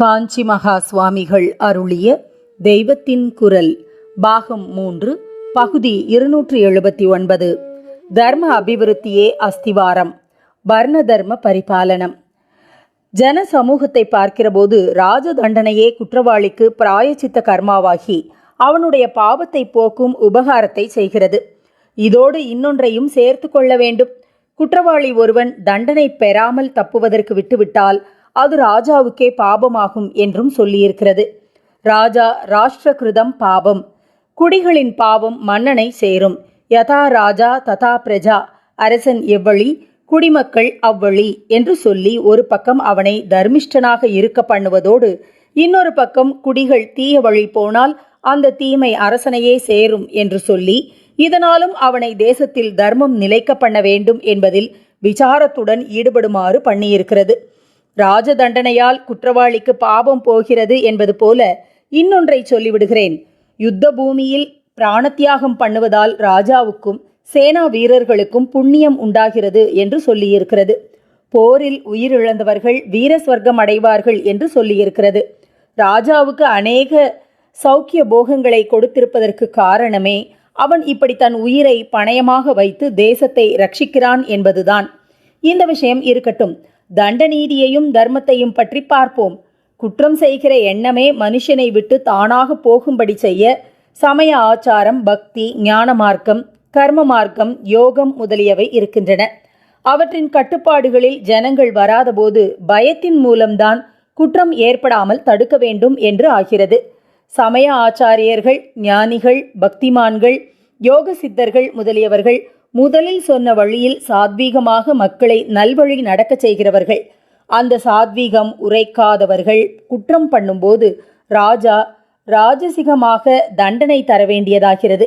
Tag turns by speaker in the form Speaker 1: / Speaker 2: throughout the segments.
Speaker 1: காஞ்சி மகா சுவாமிகள் அருளிய தெய்வத்தின் குரல் பாகம் மூன்று பகுதி இருநூற்றி எழுபத்தி ஒன்பது. தர்ம அபிவிருத்தியே அஸ்திவாரம் வர்ண தர்ம பரிபாலனம். ஜன சமூகத்தை பார்க்கிறபோது ராஜ தண்டனையே குற்றவாளிக்கு பிராயச்சித்த கர்மாவாகி அவனுடைய பாவத்தை போக்கும் உபகாரத்தை செய்கிறது. இதோடு இன்னொன்றையும் சேர்த்து கொள்ள வேண்டும். குற்றவாளி ஒருவன் தண்டனை பெறாமல் தப்புவதற்கு விட்டுவிட்டால் அது ராஜாவுக்கே பாபமாகும் என்றும் சொல்லியிருக்கிறது. ராஜா ராஷ்டிரகிருதம் பாபம். குடிகளின் பாவம் மன்னனை சேரும். யதா ராஜா ததா பிரஜா. அரசன் எவ்வழி குடிமக்கள் அவ்வழி என்று சொல்லி ஒரு பக்கம் அவனை தர்மிஷ்டனாக இருக்க பண்ணுவதோடு இன்னொரு பக்கம் குடிகள் தீய வழி போனால் அந்த தீமை அரசனையே சேரும் என்று சொல்லி இதனாலும் அவனை தேசத்தில் தர்மம் நிலைக்க பண்ண வேண்டும் என்பதில் விசாரத்துடன் ஈடுபடுமாறு பண்ணியிருக்கிறது. ராஜதண்டனையால் குற்றவாளிக்கு பாபம் போகிறது என்பது போல இன்னொன்றை சொல்லிவிடுகிறேன். யுத்த பூமியில் பிராணத்தியாகம் பண்ணுவதால் ராஜாவுக்கும் சேனா வீரர்களுக்கும் புண்ணியம் உண்டாகிறது என்று சொல்லியிருக்கிறது. போரில் உயிரிழந்தவர்கள் வீர ஸ்வர்க்கம் அடைவார்கள் என்று சொல்லியிருக்கிறது. ராஜாவுக்கு அநேக சௌக்கிய போகங்களை கொடுத்திருப்பதற்கு காரணமே அவன் இப்படி தன் உயிரை பணயமாக வைத்து தேசத்தை ரட்சிக்கிறான் என்பதுதான். இந்த விஷயம் இருக்கட்டும். தண்ட நீதியையும் தர்மத்தையும் பற்றி பார்ப்போம். குற்றம் செய்கிற எண்ணமே மனுஷனை விட்டு தானாக போகும்படி செய்ய சமய ஆச்சாரம் பக்தி ஞான மார்க்கம் கர்ம மார்க்கம் யோகம் முதலியவை இருக்கின்றன. அவற்றின் கட்டுப்பாடுகளில் ஜனங்கள் வராதபோது பயத்தின் மூலம்தான் குற்றம் ஏற்படாமல் தடுக்க வேண்டும் என்று ஆகிறது. சமய ஆச்சாரியர்கள் ஞானிகள் பக்திமான்கள் யோக சித்தர்கள் முதலியவர்கள் முதலில் சொன்ன வழியில் சாத்வீகமாக மக்களை நல்வழி நடக்கச் செய்கிறவர்கள். அந்த சாத்வீகம் உரைக்காதவர்கள் குற்றம் பண்ணும்போது ராஜா ராஜசிகமாக தண்டனை தர வேண்டியதாகிறது.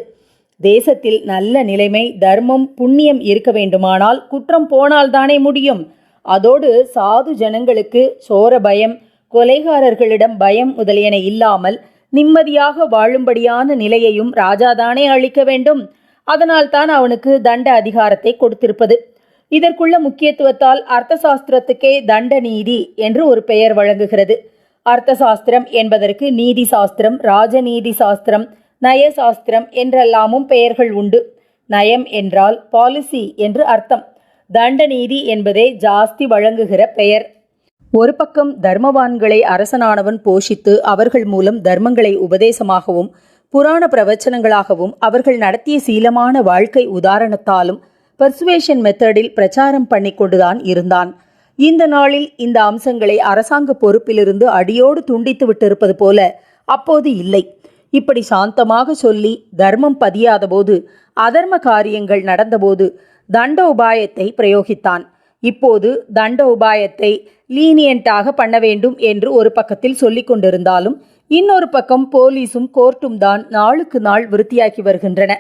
Speaker 1: தேசத்தில் நல்ல நிலைமை தர்மம் புண்ணியம் இருக்க வேண்டுமானால் குற்றம் போனால்தானே முடியும். அதோடு சாது ஜனங்களுக்கு சோர பயம் கொலைகாரர்களிடம் பயம் முதலியன இல்லாமல் நிம்மதியாக வாழும்படியான நிலையையும் ராஜாதானே அளிக்க வேண்டும். அதனால் தான் அவனுக்கு தண்ட அதிகாரத்தை கொடுத்திருப்பது. இதற்குள்ள முக்கியத்துவத்தால் அர்த்த சாஸ்திரத்துக்கே தண்ட நீதி என்று ஒரு பெயர் வழங்குகிறது. அர்த்த சாஸ்திரம் என்பதற்கு நீதி சாஸ்திரம் ராஜநீதி சாஸ்திரம் நய சாஸ்திரம் என்றெல்லாமும் பெயர்கள் உண்டு. நயம் என்றால் பாலிசி என்று அர்த்தம். தண்ட நீதி என்பதே ஜாஸ்தி வழங்குகிற பெயர். ஒரு பக்கம் தர்மவான்களை அரசனானவன் போஷித்து அவர்கள் மூலம் தர்மங்களை உபதேசமாகவும் புராண பிரவச்சனங்களாகவும் அவர்கள் நடத்திய சீலமான வாழ்க்கை உதாரணத்தாலும் பர்சுவேஷன் மெத்தடில் பிரச்சாரம் பண்ணி கொண்டுதான் இருந்தான். இந்த நாளில் இந்த அம்சங்களை அரசாங்க பொறுப்பிலிருந்து அடியோடு துண்டித்து விட்டிருப்பது போல அப்போது இல்லை. இப்படி சாந்தமாக சொல்லி தர்மம் பதியாதபோது அதர்ம காரியங்கள் நடந்தபோது தண்ட உபாயத்தை பிரயோகித்தான். இப்போது தண்ட உபாயத்தை லீனியண்டாக பண்ண வேண்டும் என்று ஒரு பக்கத்தில் சொல்லிக் கொண்டிருந்தாலும் இன்னொரு பக்கம் போலீஸும் கோர்ட்டும் தான் நாளுக்கு நாள் விருத்தியாகி வருகின்றன.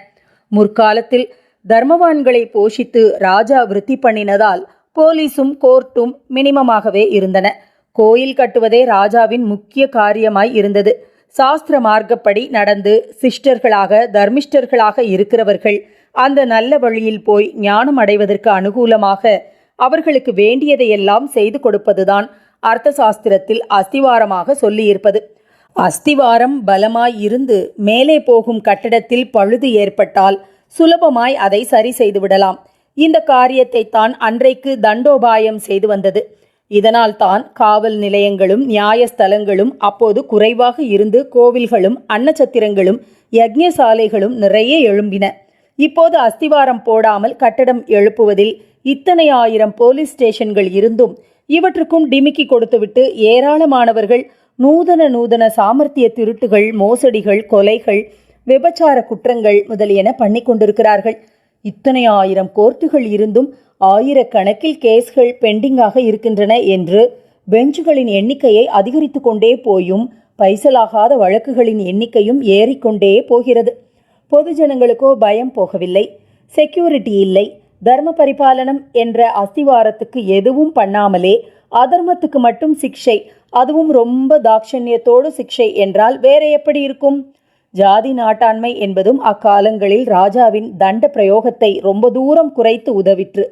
Speaker 1: முற்காலத்தில் தர்மவான்களை போஷித்து ராஜா விருத்தி பண்ணினதால் போலீஸும் கோர்ட்டும் மினிமமாகவே இருந்தன. கோயில் கட்டுவதே ராஜாவின் முக்கிய காரியமாய் இருந்தது. சாஸ்திர மார்க்கப்படி நடந்து சிஷ்டர்களாக தர்மிஷ்டர்களாக இருக்கிறவர்கள் அந்த நல்ல வழியில் போய் ஞானம் அடைவதற்கு அனுகூலமாக அவர்களுக்கு வேண்டியதையெல்லாம் செய்து கொடுப்பதுதான் அர்த்த சாஸ்திரத்தில் அஸ்திவாரமாக சொல்லியிருப்பது. அஸ்திவாரம் பலமாய் இருந்து மேலே போகும் கட்டடத்தில் பழுது ஏற்பட்டால் சுலபமாய் அதை சரி செய்துவிடலாம். இந்த காரியத்தை தான் அன்றைக்கு தண்டோபாயம் செய்து வந்தது. இதனால் தான் காவல் நிலையங்களும் நியாயஸ்தலங்களும் அப்போது குறைவாக இருந்து கோவில்களும் அன்னச்சத்திரங்களும் யக்ஞசாலைகளும் நிறைய எழும்பின. இப்போது அஸ்திவாரம் போடாமல் கட்டடம் எழுப்புவதில் இத்தனை ஆயிரம் போலீஸ் ஸ்டேஷன்கள் இருந்தும் இவற்றுக்கும் டிமிக்கி கொடுத்துவிட்டு ஏராளமானவர்கள் நூதன நூதன சாமர்த்திய திருட்டுகள் மோசடிகள் கொலைகள் விபச்சார குற்றங்கள் முதலியன பண்ணி கொண்டிருக்கிறார்கள். இத்தனை ஆயிரம் கோர்ட்டுகள் இருந்தும் ஆயிரக்கணக்கில் கேஸ்கள் பெண்டிங்காக இருக்கின்றன என்று பெஞ்சுகளின் எண்ணிக்கையை அதிகரித்து கொண்டே போயும் பைசலாகாத வழக்குகளின் எண்ணிக்கையும் ஏறிக்கொண்டே போகிறது. பொதுஜனங்களுக்கோ பயம் போகவில்லை. செக்யூரிட்டி இல்லை. தர்ம பரிபாலனம் என்ற அஸ்திவாரத்துக்கு எதுவும் பண்ணாமலே அதர்மத்துக்கு மட்டும் சிக்ஷை அதுவும் ரொம்ப தாட்சண்யத்தோடு சிக்ஷை என்றால் வேற எப்படி இருக்கும்? ஜாதி நாட்டாண்மை என்பதும் அக்காலங்களில் ராஜாவின் தண்ட பிரயோகத்தை ரொம்ப தூரம் குறைத்து உதவிற்று.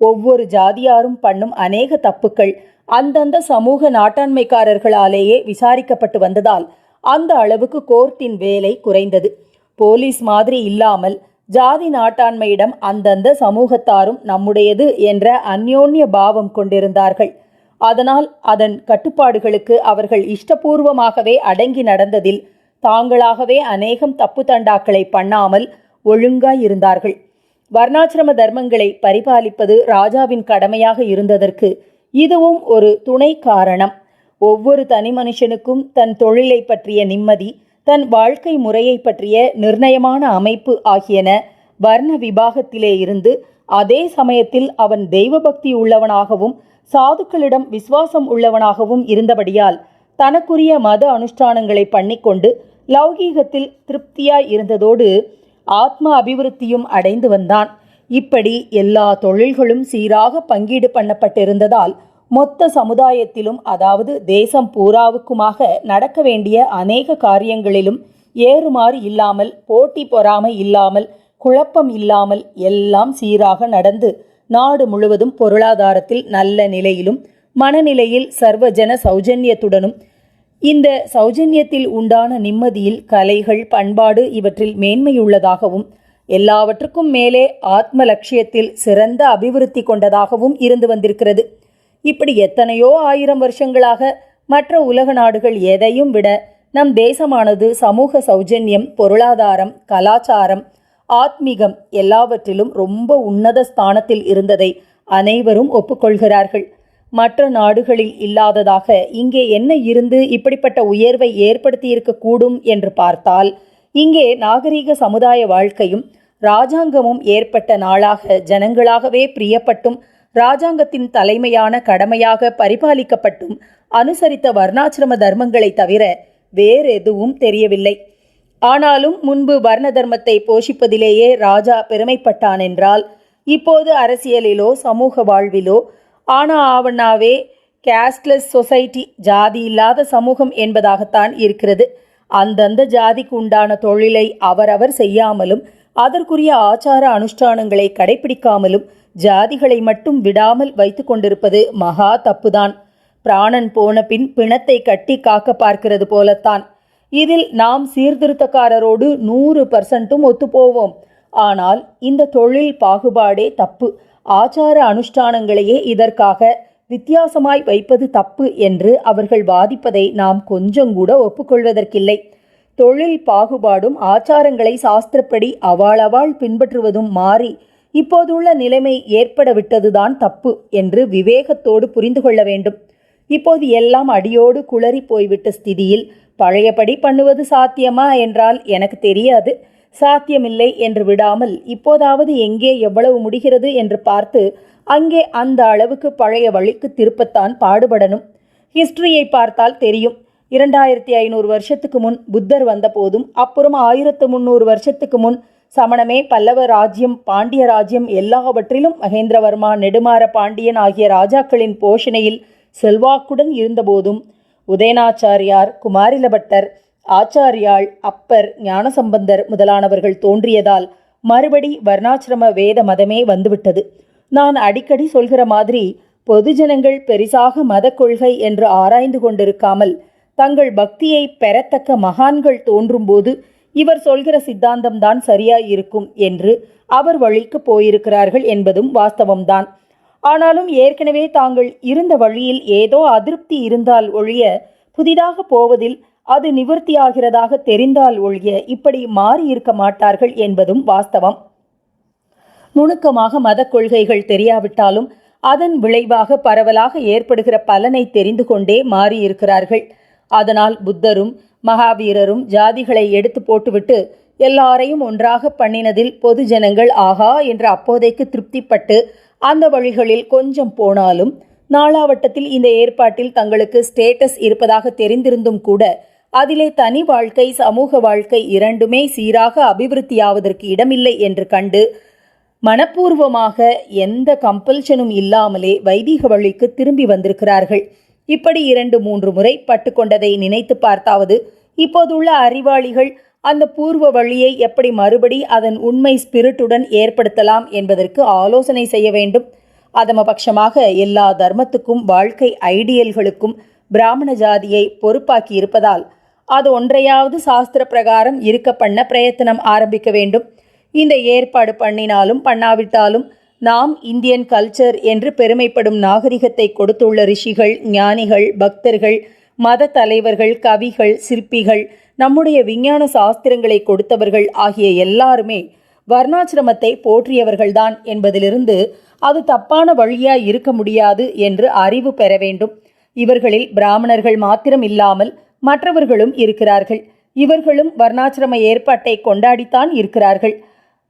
Speaker 1: ஒவ்வொரு ஜாதியாரும் பண்ணும் அநேக தப்புக்கள் அந்தந்த சமூக நாட்டாண்மைக்காரர்களாலேயே விசாரிக்கப்பட்டு வந்ததால் அந்த அளவுக்கு கோர்ட்டின் வேலை குறைந்தது. போலீஸ் மாதிரி இல்லாமல் ஜாதி நாட்டாண்மையிடம் அந்தந்த சமூகத்தாரும் நம்முடையது என்ற அந்யோன்ய பாவம் கொண்டிருந்தார்கள். அதனால் அதன் கட்டுப்பாடுகளுக்கு அவர்கள் இஷ்டபூர்வமாகவே அடங்கி நடந்ததில் தாங்களாகவே அநேகம் தப்பு தண்டாக்களை பண்ணாமல் ஒழுங்காய் இருந்தார்கள். வர்ணாசிரம தர்மங்களை பரிபாலிப்பது ராஜாவின் கடமையாக இருந்ததற்கு இதுவும் ஒரு துணை காரணம். ஒவ்வொரு தனி மனுஷனுக்கும் தன் தொழிலை பற்றிய நிம்மதி தன் வாழ்க்கை முறையை பற்றிய நிர்ணயமான அமைப்பு ஆகியன வர்ண விபாகத்திலே இருந்து அதே சமயத்தில் அவன் தெய்வ பக்தி உள்ளவனாகவும் சாதுக்களிடம் விசுவாசம் உள்ளவனாகவும் இருந்தபடியால் தனக்குரிய மத அனுஷ்டானங்களை பண்ணிக்கொண்டு லௌகீகத்தில் திருப்தியாய் இருந்ததோடு ஆத்ம அபிவிருத்தியும் அடைந்து வந்தான். இப்படி எல்லா தொழில்களும் சீராக பங்கீடு பண்ணப்பட்டிருந்ததால் மொத்த சமுதாயத்திலும் அதாவது தேசம் பூராவுக்குமாக நடக்க வேண்டிய அநேக காரியங்களிலும் ஏறுமாறு இல்லாமல் போட்டி பொறாமை இல்லாமல் குழப்பம் இல்லாமல் எல்லாம் சீராக நடந்து நாடு முழுவதும் பொருளாதாரத்தில் நல்ல நிலையிலும் மனநிலையில் சர்வஜன சௌஜன்யத்துடனும் இந்த சௌஜன்யத்தில் உண்டான நிம்மதியில் கலைகள் பண்பாடு இவற்றில் மேன்மையுள்ளதாகவும் எல்லாவற்றுக்கும் மேலே ஆத்ம லட்சியத்தில் சிறந்த அபிவிருத்தி கொண்டதாகவும் இருந்து வந்திருக்கிறது. இப்படி எத்தனையோ ஆயிரம் வருஷங்களாக மற்ற உலக நாடுகள் எதையும் விட நம் தேசமானது சமூக சௌஜன்யம் பொருளாதாரம் கலாச்சாரம் ஆத்மீகம் எல்லாவற்றிலும் ரொம்ப உன்னத ஸ்தானத்தில் இருந்ததை அனைவரும் ஒப்புக்கொள்கிறார்கள். மற்ற நாடுகளில் இல்லாததாக இங்கே என்ன இருந்து இப்படிப்பட்ட உயர்வை ஏற்படுத்தியிருக்கக்கூடும் என்று பார்த்தால் இங்கே நாகரீக சமுதாய வாழ்க்கையும் ராஜாங்கமும் ஏற்பட்ட நாளாக ஜனங்களாகவே பிரியப்பட்டும் ராஜாங்கத்தின் தலைமையான கடமையாக பரிபாலிக்கப்பட்டும் அனுசரித்த வர்ணாசிரம தர்மங்களை தவிர வேறு எதுவும் தெரியவில்லை. ஆனாலும் முன்பு வர்ண தர்மத்தை போஷிப்பதிலேயே ராஜா பெருமைப்பட்டான் என்றால் இப்போது அரசியலிலோ சமூக வாழ்விலோ ஆனா ஆவண்ணாவே கேஸ்ட்லெஸ் சொசைட்டி ஜாதி இல்லாத சமூகம் என்பதாகத்தான் இருக்கிறது. அந்தந்த ஜாதிக்கு உண்டான தொழிலை அவரவர் செய்யாமலும் அதற்குரிய ஆச்சார அனுஷ்டானங்களை கடைபிடிக்காமலும் ஜாதிகளை மட்டும் விடாமல் வைத்து கொண்டிருப்பது மகா தப்புதான். பிராணன் போன பின் பிணத்தை கட்டி காக்க பார்க்கிறது போலத்தான். இதில் நாம் சீர்திருத்தக்காரரோடு நூறு பர்சன்ட்டும் ஒத்துப்போவோம். ஆனால் இந்த தொழில் பாகுபாடே தப்பு. ஆச்சார அனுஷ்டானங்களையே இதற்காக வித்தியாசமாய் வைப்பது தப்பு என்று அவர்கள் வாதிப்பதை நாம் கொஞ்சம் கூட ஒப்புக்கொள்வதற்கில்லை. தொழில் பாகுபாடும் ஆச்சாரங்களை சாஸ்திரப்படி அவாளவாள் பின்பற்றுவதும் மாறி இப்போதுள்ள நிலைமை ஏற்பட விட்டதுதான் தப்பு என்று விவேகத்தோடு புரிந்து கொள்ள வேண்டும். இப்போது எல்லாம் அடியோடு குளறி போய்விட்ட ஸ்திதியில் பழையபடி பண்ணுவது சாத்தியமா என்றால் எனக்கு தெரியாது. சாத்தியமில்லை என்று விடாமல் இப்போதாவது எங்கே எவ்வளவு முடிகிறது என்று பார்த்து அங்கே அந்த அளவுக்கு பழைய வழிக்கு திருப்பத்தான் பாடுபடணும். ஹிஸ்டரியை பார்த்தால் தெரியும். இரண்டாயிரத்தி ஐநூறு வருஷத்துக்கு முன் புத்தர் வந்தபோதும் அப்புறம் ஆயிரத்து முந்நூறு வருஷத்துக்கு முன் சமணமே பல்லவ ராஜ்யம் பாண்டிய ராஜ்யம் எல்லாவற்றிலும் மகேந்திரவர்மா நெடுமாற பாண்டியன் ஆகிய ராஜாக்களின் போஷணையில் செல்வாக்குடன் இருந்தபோதும் உதயநாச்சாரியார் குமாரிலபட்டர் ஆச்சாரியாள் அப்பர் ஞானசம்பந்தர் முதலானவர்கள் தோன்றியதால் மறுபடி வர்ணாசிரம வேத மதமே வந்துவிட்டது. நான் அடிக்கடி சொல்கிற மாதிரி பொதுஜனங்கள் பெரிசாக மத கொள்கை என்று ஆராய்ந்து கொண்டிருக்காமல் தங்கள் பக்தியை பெறத்தக்க மகான்கள் தோன்றும்போது இவர் சொல்கிற சித்தாந்தம்தான் சரியாயிருக்கும் என்று அவர் வழிக்கு போயிருக்கிறார்கள் என்பதும் வாஸ்தவம்தான். ஆனாலும் ஏற்கனவே தாங்கள் இருந்த வழியில் ஏதோ அதிருப்தி இருந்தால் ஒழிய புதிதாக போவதில் அது நிவர்த்தியாகிறதாக தெரிந்தால் ஒழிய இப்படி மாறி இருக்க மாட்டார்கள் என்பதும் வாஸ்தவம். நுணுக்கமாக மத கொள்கைகள் தெரியாவிட்டாலும் அதன் விளைவாக பரவலாக ஏற்படுகிற பலனை தெரிந்து கொண்டே மாறியிருக்கிறார்கள். அதனால் புத்தரும் மகாவீரரும் ஜாதிகளை எடுத்து போட்டுவிட்டு எல்லாரையும் ஒன்றாக பண்ணினதில் பொது ஜனங்கள் ஆகா என்று அப்போதைக்கு திருப்திப்பட்டு அந்த வழிகளில் கொஞ்சம் போனாலும் நாளாவட்டத்தில் இந்த ஏற்பாட்டில் தங்களுக்கு ஸ்டேட்டஸ் இருப்பதாக தெரிந்திருந்தும் கூட அதிலே தனி வாழ்க்கை சமூக வாழ்க்கை இரண்டுமே சீராக அபிவிருத்தியாவதற்கு இடமில்லை என்று கண்டு மனப்பூர்வமாக எந்த கம்பல்ஷனும் இல்லாமலே வைதிக வழிக்கு திரும்பி வந்திருக்கிறார்கள். இப்படி இரண்டு மூன்று முறை பட்டுக்கொண்டதை நினைத்து பார்த்தாவது இப்போதுள்ள அறிவாளிகள் அந்த பூர்வ வழியை எப்படி மறுபடி அதன் உண்மை ஸ்பிரிட்டுடன் ஏற்படுத்தலாம் என்பதற்கு ஆலோசனை செய்ய வேண்டும். அதமபட்சமாக எல்லா தர்மத்துக்கும் வாழ்க்கை ஐடியல்களுக்கும் பிராமண ஜாதியை பொறுப்பாக்கி இருப்பதால் அது ஒன்றையாவது சாஸ்திர பிரகாரம் இருக்க பண்ண பிரயத்தனம் ஆரம்பிக்க வேண்டும். இந்த ஏற்பாடு பண்ணினாலும் பண்ணாவிட்டாலும் நாம் இந்தியன் கல்ச்சர் என்று பெருமைப்படும் நாகரிகத்தை கொடுத்துள்ள ரிஷிகள் ஞானிகள் பக்தர்கள் மத தலைவர்கள் கவிகள் சிற்பிகள் நம்முடைய விஞ்ஞான சாஸ்திரங்களை கொடுத்தவர்கள் ஆகிய எல்லாருமே வர்ணாசிரமத்தை போற்றியவர்கள்தான் என்பதிலிருந்து அது தப்பான வழியாய் இருக்க முடியாது என்று அறிவு பெற வேண்டும். இவர்களில் பிராமணர்கள் மாத்திரம் இல்லாமல் மற்றவர்களும் இருக்கிறார்கள். இவர்களும் வர்ணாசிரம ஏற்பாட்டை கொண்டாடித்தான் இருக்கிறார்கள்.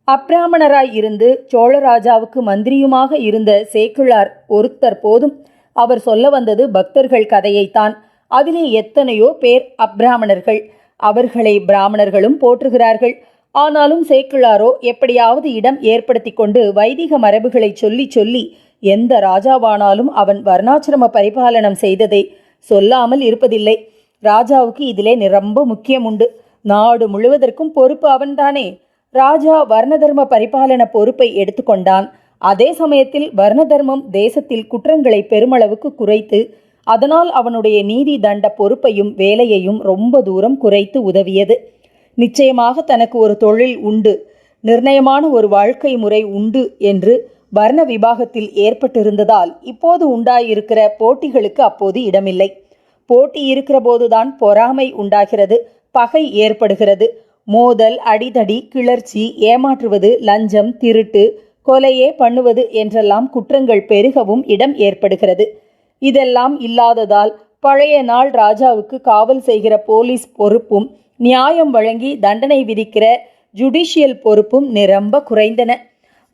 Speaker 1: அப்பிராமணராய் இருந்து சோழராஜாவுக்கு மந்திரியுமாக இருந்த சேக்கிழார் ஒருத்தர் போதும் அவர் சொல்ல வந்தது பக்தர்கள் கதையைத்தான். அதிலே எத்தனையோ பேர் அப்பிராமணர்கள் அவர்களை பிராமணர்களும் போற்றுகிறார்கள். ஆனாலும் சேக்கிழாரோ எப்படியாவது இடம் ஏற்படுத்தி கொண்டு வைதிக மரபுகளை சொல்லி சொல்லி எந்த ராஜாவானாலும் அவன் வர்ணாசிரம பரிபாலனம் செய்ததை சொல்லாமல் இருப்பதில்லை. ராஜாவுக்கு இதிலே ரொம்ப முக்கியம் உண்டு நாடு முழுவதற்கும் பொறுப்பு அவன்தானே. ராஜா வர்ண தர்ம பரிபாலன பொறுப்பை எடுத்துக்கொண்டான் அதே சமயத்தில் வர்ண தர்மம் தேசத்தில் குற்றங்களை பெருமளவுக்கு குறைத்து அதனால் அவனுடைய நீதி தண்ட பொறுப்பையும் வேலையையும் ரொம்ப தூரம் குறைத்து உதவியது. நிச்சயமாக தனக்கு ஒரு தொழில் உண்டு நிர்ணயமான ஒரு வாழ்க்கை முறை உண்டு என்று வர்ண விபாகத்தில் ஏற்பட்டிருந்ததால் இப்போது உண்டாயிருக்கிற போட்டிகளுக்கு அப்போது இடமில்லை. போட்டி இருக்கிற போதுதான் பொறாமை உண்டாகிறது பகை ஏற்படுகிறது. மோதல் அடிதடி கிளர்ச்சி ஏமாற்றுவது லஞ்சம் திருட்டு கொலையே பண்ணுவது என்றெல்லாம் குற்றங்கள் பெருகவும் இடம் ஏற்படுகிறது. இதெல்லாம் இல்லாததால் பழைய நாள் ராஜாவுக்கு காவல் செய்கிற போலீஸ் பொறுப்பும் நியாயம் வழங்கி தண்டனை விதிக்கிற ஜுடிஷியல் பொறுப்பும் நிரம்ப குறைந்தன.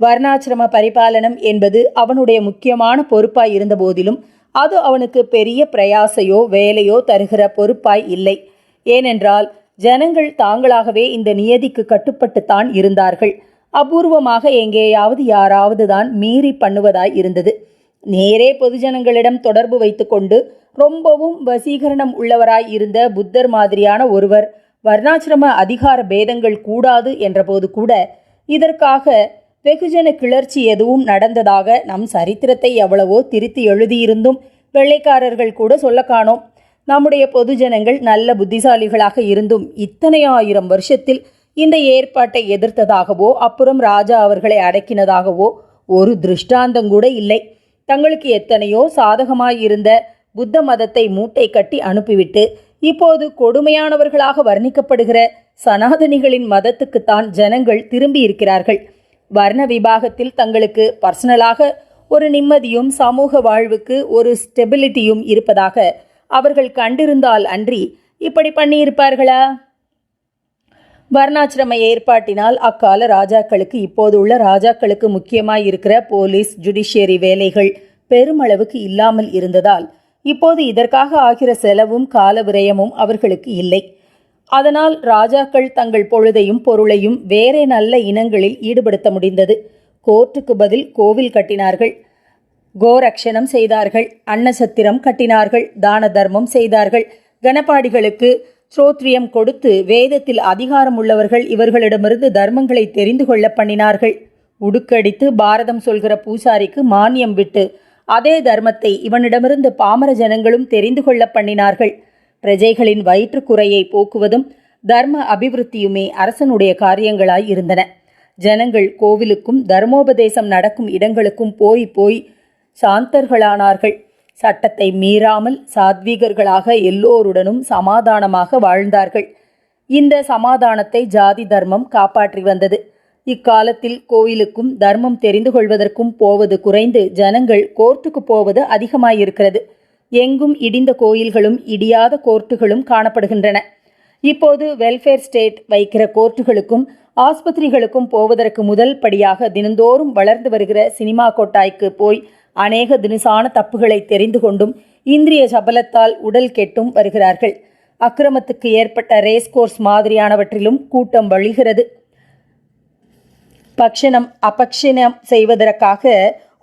Speaker 1: வர்ணாசிரம பரிபாலனம் என்பது அவனுடைய முக்கியமான பொறுப்பாய் இருந்த போதிலும் அது அவனுக்கு பெரிய பிரயாசையோ வேலையோ தருகிற பொறுப்பாய் இல்லை. ஏனென்றால் ஜனங்கள் தாங்களாகவே இந்த நியதிக்கு கட்டுப்பட்டுத்தான் இருந்தார்கள். அபூர்வமாக எங்கேயாவது யாராவது தான் மீறி பண்ணுவதாய் இருந்தது. நேரே பொதுஜனங்களிடம் தொடர்பு வைத்துக்கொண்டு ரொம்பவும் வசீகரணம் உள்ளவராய் இருந்த புத்தர் மாதிரியான ஒருவர் வர்ணாசிரம அதிகார பேதங்கள் கூடாது என்றபோது கூட இதற்காக வெகுஜன கிளர்ச்சி எதுவும் நடந்ததாக நம் சரித்திரத்தை எவ்வளவோ திருத்தி எழுதியிருந்தும் வெள்ளைக்காரர்கள் கூட சொல்ல காணோம். நம்முடைய பொதுஜனங்கள் நல்ல புத்திசாலிகளாக இருந்தும் இத்தனை ஆயிரம் வருஷத்தில் இந்த ஏற்பாட்டை எதிர்த்ததாகவோ அப்புறம் ராஜா அவர்களை அடக்கினதாகவோ ஒரு திருஷ்டாந்தம் கூட இல்லை. தங்களுக்கு எத்தனையோ சாதகமாயிருந்த புத்த மதத்தை மூட்டை கட்டி அனுப்பிவிட்டு இப்போது கொடுமையானவர்களாக வர்ணிக்கப்படுகிற சனாதனிகளின் மதத்துக்குத்தான் ஜனங்கள் திரும்பி இருக்கிறார்கள் வர்ண விபாகத்தில் தங்களுக்கு பர்சனலாக ஒரு நிம்மதியும் சமூக வாழ்வுக்கு ஒரு ஸ்டெபிலிட்டியும் இருப்பதாக அவர்கள் கண்டிருந்தால் அன்றி இப்படி பண்ணியிருப்பார்களா? வர்ணாசிரம ஏற்பாட்டினால் அக்கால ராஜாக்களுக்கு இப்போது உள்ள ராஜாக்களுக்கு முக்கியமாய் இருக்கிற போலீஸ் ஜுடிஷியரி வேலைகள் பெருமளவுக்கு இல்லாமல் இருந்ததால் இப்போது இதற்காக ஆகிற செலவும் கால விரயமும் அவர்களுக்கு இல்லை. அதனால் ராஜாக்கள் தங்கள் பொழுதையும் பொருளையும் வேறே நல்ல இனங்களில் ஈடுபடுத்த முடிந்தது. கோர்ட்டுக்கு பதில் கோவில் கட்டினார்கள். கோரக்ஷணம் செய்தார்கள். அன்னசத்திரம் கட்டினார்கள். தான தர்மம் செய்தார்கள். கணப்பாடிகளுக்கு ஸ்ரோத்ரியம் கொடுத்து வேதத்தில் அதிகாரம் உள்ளவர்கள் இவர்களிடமிருந்து தர்மங்களை தெரிந்து கொள்ள பண்ணினார்கள். உடுக்கடித்து பாரதம் சொல்கிற பூசாரிக்கு மானியம் விட்டு அதே தர்மத்தை இவனிடமிருந்து பாமர ஜனங்களும் தெரிந்து கொள்ள பண்ணினார்கள். பிரஜைகளின் வயிற்றுக்குறையை போக்குவதும் தர்ம அபிவிருத்தியுமே அரசனுடைய காரியங்களாய் இருந்தன. ஜனங்கள் கோவிலுக்கும் தர்மோபதேசம் நடக்கும் இடங்களுக்கும் போய் போய் சாந்தர்களானார்கள். சட்டத்தை மீறாமல் சாத்வீகர்களாக எல்லோருடனும் சமாதானமாக வாழ்ந்தார்கள். இந்த சமாதானத்தை ஜாதி தர்மம் காப்பாற்றி வந்தது. இக்காலத்தில் கோயிலுக்கும் தர்மம் தெரிந்து கொள்வதற்கும் போவது குறைந்து ஜனங்கள் கோர்ட்டுக்கு போவது அதிகமாயிருக்கிறது. எங்கும் இடிந்த கோயில்களும் இடியாத கோர்ட்டுகளும் காணப்படுகின்றன. இப்போது வெல்ஃபேர் ஸ்டேட் வைக்கிற கோர்ட்டுகளுக்கும் ஆஸ்பத்திரிகளுக்கும் போவதற்கு முதல் படியாக தினந்தோறும் வளர்ந்து வருகிற சினிமா கொட்டாய்க்கு போய் அநேக தினுசான தப்புகளை தெரிந்து கொண்டும் இந்திரிய சபலத்தால் உடல் கெட்டும் வருகிறார்கள். அக்கிரமத்துக்கு ஏற்பட்ட ரேஸ் கோர்ஸ் மாதிரியானவற்றிலும் கூட்டம் வழிகிறது. பக்ஷணம் அபக்ஷணம் செய்வதற்காக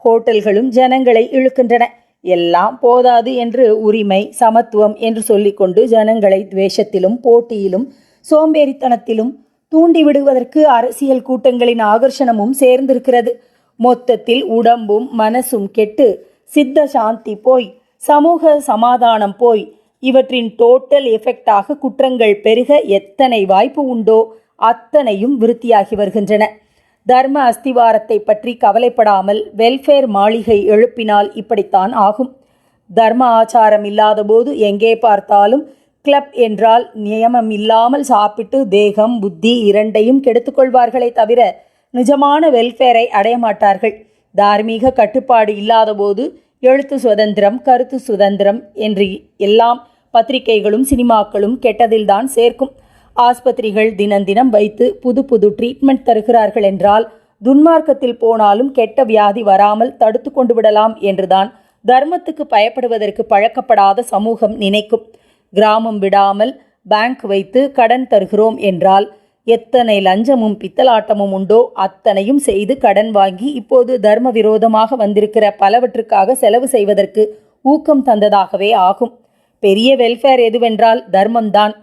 Speaker 1: ஹோட்டல்களும் ஜனங்களை இழுக்கின்றன. எல்லாம் போதாது என்று உரிமை சமத்துவம் என்று சொல்லிக்கொண்டு ஜனங்களை துவேஷத்திலும் போட்டியிலும் சோம்பேறித்தனத்திலும் தூண்டிவிடுவதற்கு அரசியல் கூட்டங்களின் ஆகர்ஷணமும் சேர்ந்திருக்கிறது. மொத்தத்தில் உடம்பும் மனசும் கெட்டு. சித்த சாந்தி போய் சமூக சமாதானம் போய். இவற்றின் டோட்டல் எஃபெக்டாக குற்றங்கள் பெருக எத்தனை வாய்ப்பு உண்டோ அத்தனையும் விருத்தியாகி வருகின்றன. தர்ம அஸ்திவாரத்தை பற்றி கவலைப்படாமல் வெல்ஃபேர் மாளிகை எழுப்பினால் இப்படித்தான் ஆகும். தர்ம ஆச்சாரம் இல்லாதபோது எங்கே பார்த்தாலும் கிளப் என்றால் நியமம் இல்லாமல் சாப்பிட்டு தேகம் புத்தி இரண்டையும் கெடுத்துக்கொள்வார்களே தவிர நிஜமான வெல்ஃபேரை அடைய மாட்டார்கள். தார்மீக கட்டுப்பாடு இல்லாதபோது எழுத்து சுதந்திரம் கருத்து சுதந்திரம் என்று எல்லாம் பத்திரிகைகளும் சினிமாக்களும் கெட்டதில்தான் சேர்க்கும். ஆஸ்பத்திரிகள் தினம் தினம் வைத்து புது புது ட்ரீட்மெண்ட் தருகிறார்கள் என்றால் துன்மார்க்கத்தில் போனாலும் கெட்ட வியாதி வராமல் தடுத்து கொண்டு விடலாம் என்றுதான் தர்மத்துக்கு பயப்படுவதற்கு பழக்கப்படாத சமூகம் நினைக்கும். கிராமம் விடாமல் பேங்க் வைத்து கடன் தருகிறோம் என்றால் எத்தனை லஞ்சமும் பித்தலாட்டமும் உண்டோ அத்தனையும் செய்து கடன் வாங்கி இப்போது தர்ம விரோதமாக வந்திருக்கிற பலவற்றுக்காக செலவு செய்வதற்கு ஊக்கம் தந்ததாகவே ஆகும். பெரிய வெல்ஃபேர் எதுவென்றால் தர்மம்தான்.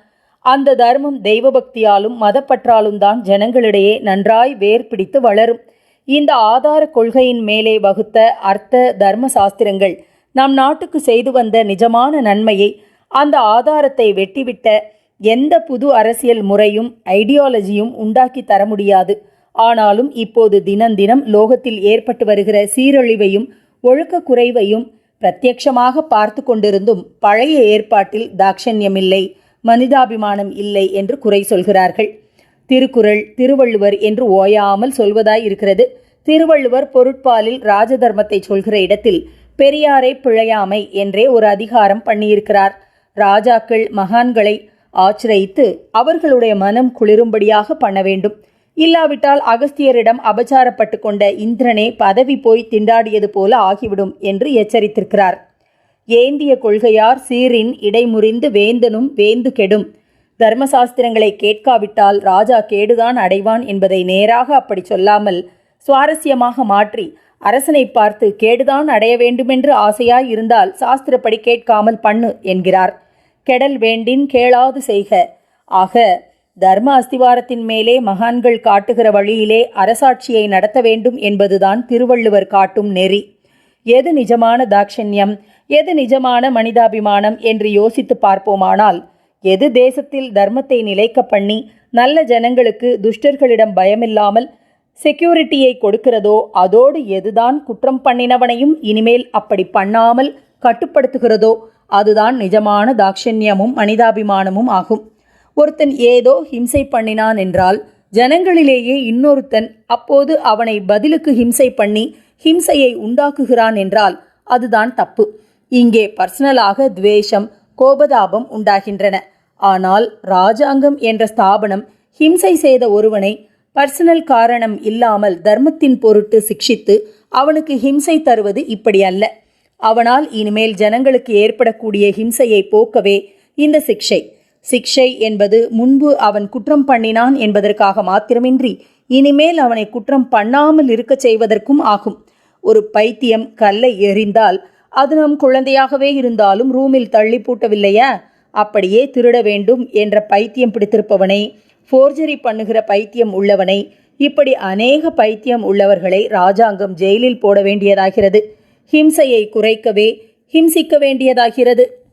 Speaker 1: அந்த தர்மம் தெய்வ பக்தியாலும் மதப்பற்றாலும் தான் ஜனங்களிடையே நன்றாய் வேர் பிடித்து வளரும். இந்த ஆதார கொள்கையின் மேலே வகுத்த அர்த்த தர்ம சாஸ்திரங்கள் நம் நாட்டுக்கு செய்து வந்த நிஜமான நன்மையை அந்த ஆதாரத்தை வெட்டிவிட்ட எந்த புது அரசியல் முறையும் ஐடியாலஜியும் உண்டாக்கி தர முடியாது. ஆனாலும் இப்போது தினம் தினம் லோகத்தில் ஏற்பட்டு வருகிற சீரழிவையும் ஒழுக்க குறைவையும் பிரத்யக்ஷமாக பார்த்து கொண்டிருந்தும் பழைய ஏற்பாட்டில் தாட்சண்யமில்லை மனிதாபிமானம் இல்லை என்று குறை சொல்கிறார்கள். திருக்குறள் திருவள்ளுவர் என்று ஓயாமல் சொல்வதாய் இருக்கிறது. திருவள்ளுவர் பொருட்பாலில் ராஜதர்மத்தை சொல்கிற இடத்தில் பெரியாரை பிழையாமை என்றே ஒரு அதிகாரம் பண்ணியிருக்கிறார். ராஜாக்கள் மகான்களை ஆச்சிரயித்து அவர்களுடைய மனம் குளிரும்படியாக பண்ண வேண்டும். இல்லாவிட்டால் அகஸ்தியரிடம் அபச்சாரப்பட்டு கொண்ட இந்திரனே பதவி போய் திண்டாடியது போல ஆகிவிடும் என்று எச்சரித்திருக்கிறார். ஏந்திய கொள்கையார் சீரின் இடைமுறிந்து வேந்தனும் வேந்து கெடும். தர்மசாஸ்திரங்களை கேட்காவிட்டால் ராஜா கேடுதான் அடைவான் என்பதை நேராக அப்படி சொல்லாமல் சுவாரஸ்யமாக மாற்றி அரசனை பார்த்து கேடுதான் அடைய வேண்டுமென்று ஆசையாய் இருந்தால் சாஸ்திரப்படி கேட்காமல் பண்ணு என்கிறார். கெடல் வேண்டின் கேளாது செய்க. ஆக தர்ம அஸ்திவாரத்தின் மேலே மகான்கள் காட்டுகிற வழியிலே அரசாட்சியை நடத்த வேண்டும் என்பதுதான் திருவள்ளுவர் காட்டும் நெறி. எது நிஜமான தாட்சண்யம் எது நிஜமான மனிதாபிமானம் என்று யோசித்து பார்ப்போமானால் எது தேசத்தில் தர்மத்தை நிலைக்க பண்ணி நல்ல ஜனங்களுக்கு துஷ்டர்களிடம் பயமில்லாமல் செக்யூரிட்டியை கொடுக்கிறதோ அதோடு எதுதான் குற்றம் பண்ணினவனையும் இனிமேல் அப்படி பண்ணாமல் கட்டுப்படுத்துகிறதோ அதுதான் நிஜமான தாக்ஷண்யமும் மனிதாபிமானமும் ஆகும். ஒருத்தன் ஏதோ ஹிம்சை பண்ணினான் என்றால் ஜனங்களிலேயே இன்னொருத்தன் அப்போது அவனை பதிலுக்கு ஹிம்சை பண்ணி ஹிம்சையை உண்டாக்குகிறான் என்றால் அதுதான் தப்பு. இங்கே பர்சனலாக துவேஷம் கோபதாபம் உண்டாகின்றன. ஆனால் ராஜாங்கம் என்ற ஸ்தாபனம் ஹிம்சை செய்த ஒருவனை பர்சனல் காரணம் இல்லாமல் தர்மத்தின் பொருட்டு சிக்ஷித்து அவனுக்கு ஹிம்சை தருவது இப்படி அல்ல. அவனால் இனிமேல் ஜனங்களுக்கு ஏற்படக்கூடிய ஹிம்சையை போக்கவே இந்த சிக்ஷை. சிக்ஷை என்பது முன்பு அவன் குற்றம் பண்ணினான் என்பதற்காக மாத்திரமின்றி இனிமேல் அவனை குற்றம் பண்ணாமல் இருக்கச் செய்வதற்கும் ஆகும். ஒரு பைத்தியம் கல்லை எறிந்தால் அது நம் குழந்தையாகவே இருந்தாலும் ரூமில் தள்ளி பூட்டவில்லையா? அப்படியே திருட வேண்டும் என்ற பைத்தியம் பிடித்திருப்பவனை ஃபோர்ஜரி பண்ணுகிற பைத்தியம் உள்ளவனை இப்படி அநேக பைத்தியம் உள்ளவர்களை ராஜாங்கம் ஜெயிலில் போட வேண்டியதாகிறது. ஹிம்சையை குறைக்கவே ஹிம்சிக்க வேண்டியதாகிறது.